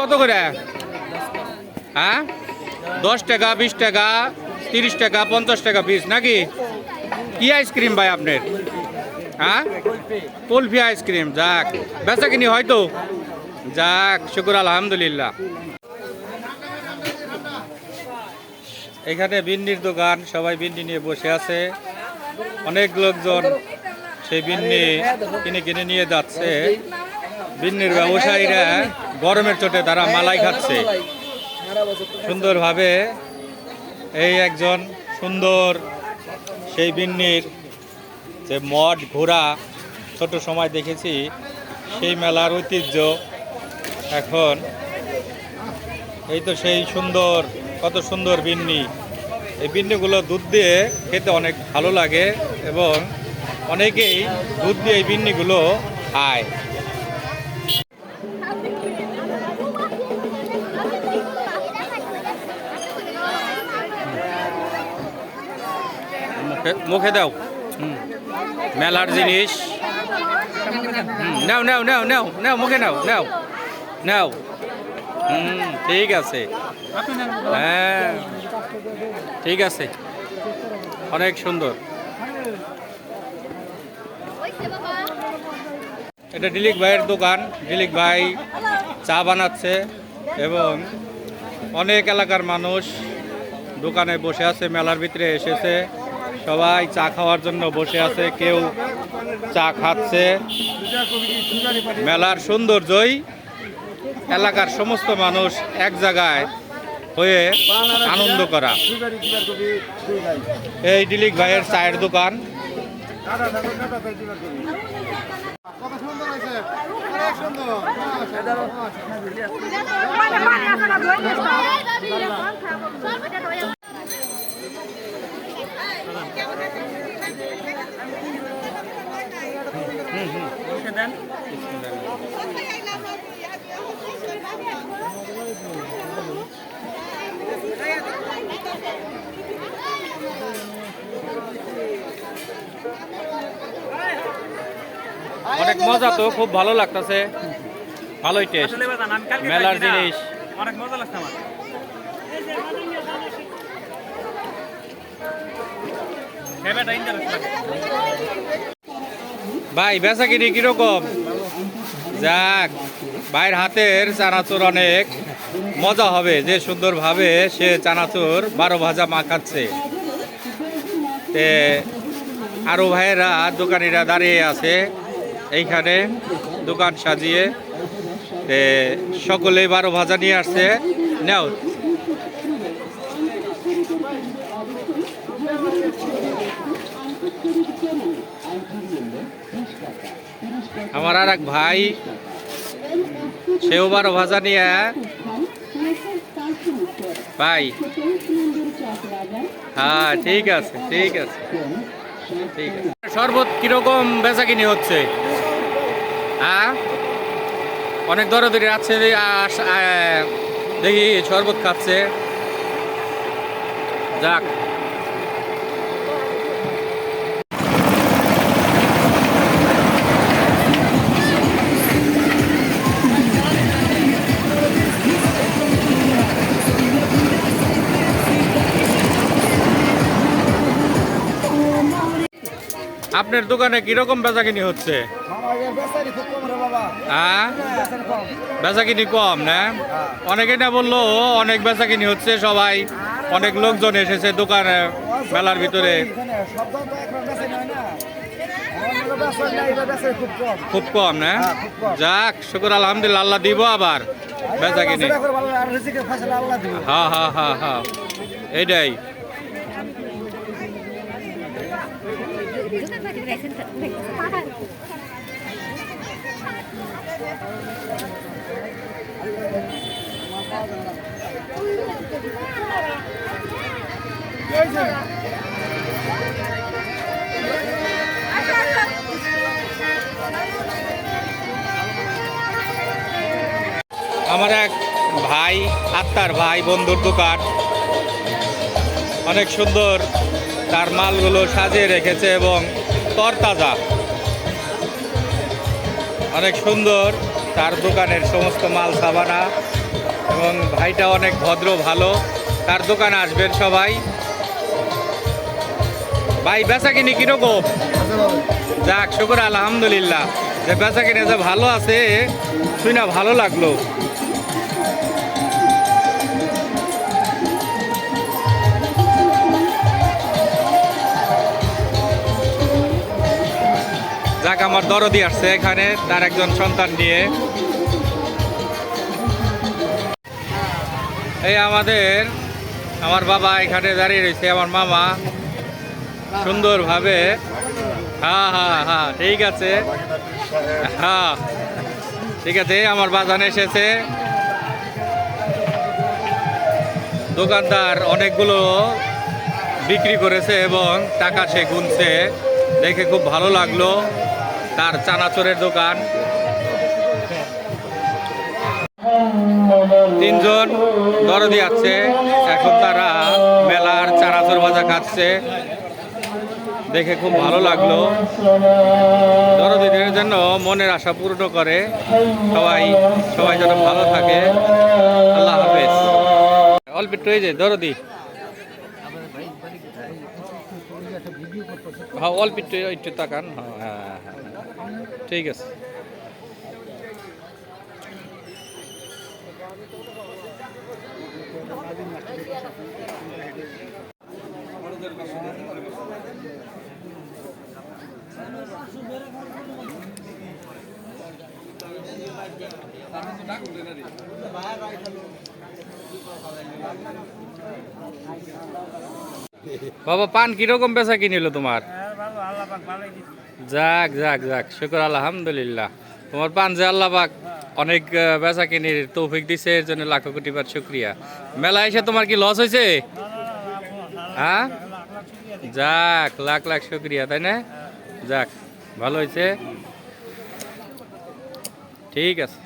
কত করে? হ্যাঁ? দশ টাকা, বিশ টাকা, তিরিশ টাকা, পঞ্চাশ টাকা পিস নাকি? কি আইসক্রিম ভাই আপনার? হ্যাঁ? কুলফি আইসক্রিম যাক। বেচা কিনি হয়তো? যাক, শুকুর, আলহামদুলিল্লাহ। এখানে বিন্নির দোকান, সবাই বিন্নি নিয়ে বসে আছে। অনেক লোকজন সেই বিন্নি কিনে কিনে নিয়ে যাচ্ছে। বিন্নির ব্যবসায়ীরা গরমের চোটে তারা মালাই খাচ্ছে। সুন্দরভাবে এই একজন সুন্দর সেই বিন্নির যে মঠ ঘোড়া ছোট সময় দেখেছি, সেই মেলার ঐতিহ্য এখন। এই তো সেই সুন্দর, কত সুন্দর বিন্নি। এই বিন্নিগুলো দুধ দিয়ে খেতে অনেক ভালো লাগে এবং অনেকেই দুধ দিয়ে এই বিন্নিগুলো খায়। মুখে দাও। মেলার জিনিস। নাও নাও নাও নাও নাও, মুখে নাও নাও নাও। হুম, ঠিক আছে। হ্যাঁ ঠিক আছে। অনেক সুন্দর। এটা ডিলিক ভাইয়ের দোকান। ডিলিক ভাই চা বানাচ্ছে এবং অনেক এলাকার মানুষ দোকানে বসে আছে, মেলার ভিতরে এসেছে। সবাই চা খাওয়ার জন্য বসে আছে, কেউ চা খাচ্ছে। মেলার সৌন্দর্যই এলাকার সমস্ত মানুষ এক জায়গায় হয়ে আনন্দ করা। এই ডিলিক ভাইয়ের চায়ের দোকান। অনেক মজা তো খুব ভালো লাগতেছে। ভালোই টেস্ট মেলার জিনিস। অনেক মজা লাগছে আমার। ভাই, বেচা কিনি কীরকম? যাক, ভাইয়ের হাতের চানাচুর অনেক। মজা হবে যে সুন্দরভাবে সে চানাচুর বারো ভাজা মাখাচ্ছে তে আরও ভাইয়েরা, দোকানিরা দাঁড়িয়ে আছে এইখানে, দোকান সাজিয়ে। তে সকলেই বারো ভাজা নিয়ে আসছে। নাও আমার আর এক ভাই, সেও বারো ভাজা নিয়ে। ভাই। হ্যাঁ ঠিক আছে ঠিক আছে ঠিক আছে। শরবত কীরকম বেচা কিনি হচ্ছে? হ্যাঁ? অনেক দরদরি আছে দেখি শরবত খাচ্ছে। যাক। আপনার দোকানে কীরকম বেচা কিনি হচ্ছে? হ্যাঁ? বেচা কিনি কম, না? অনেকে না বলল অনেক বেচা কিনি হচ্ছে সবাই। অনেক লোকজন এসেছে দোকানে, মেলার ভিতরে। খুব কম, না? যাক, শুকুর, আলহামদুলিল্লাহ, আল্লাহ দিব আবার বেচা কিনি হ্যাঁ হ্যাঁ হ্যাঁ হ্যাঁ এইটাই। আমার এক ভাই আত্মার ভাই বন্ধুর দোকান। অনেক সুন্দর তার মালগুলো সাজিয়ে রেখেছে এবং তরতাজা। অনেক সুন্দর তার দোকানের সমস্ত মাল সাবানা এবং ভাইটা অনেক ভদ্র, ভালো। তার দোকানে আসবেন সবাই। ভাই, বেচা কিনি কীরকম যাক, শুকুর, আলহামদুলিল্লাহ। যে বেচা কিনে যে ভালো আছে শুই না ভালো লাগল। আমার দরদি আসছে এখানে, তার একজন সন্তান নিয়ে। এই আমাদের, আমার বাবা এখানে দাঁড়িয়ে রয়েছে, আমার মামা। সুন্দরভাবে হ্যাঁ হ্যাঁ হ্যাঁ ঠিক আছে। হ্যাঁ ঠিক আছে, আমার বাজান এসেছে। দোকানদার অনেকগুলো বিক্রি করেছে এবং টাকা সে গুনছে, দেখে খুব ভালো লাগল। তার চানাচুরের দোকান। তিনজন দরদি আছে, এখন তারা মেলার চানাচুর ভাজা খাচ্ছে। দেখে খুব ভালো লাগল। দরদিদের জন্য মনের আশা পূর্ণ করে। সবাই সবাই যেন ভালো থাকে। আল্লাহ হাফেজ। অল্প একটু এই যে, দরদি। হ্যাঁ অল্প একটু একটু তাকান। হ্যাঁ হ্যাঁ। হ্যাঁ ঠিক আছে বাবা পান কীরকম বেচা কিনিল তোমার যাক যাক যাক, শুক্র, আলহামদুলিল্লাহ। তোমার পান যে আল্লাহ পাক অনেক বেচা কিনির তৌফিক দিছে, এর জন্য লাখো কোটি বার শুক্রিয়া। মেলা এসে তোমার কি লস হয়েছে হ্যাঁ? যাক, লাখ লাখ শুক্রিয়া, তাই না? যাক, ভালো হয়েছে ঠিক আছে।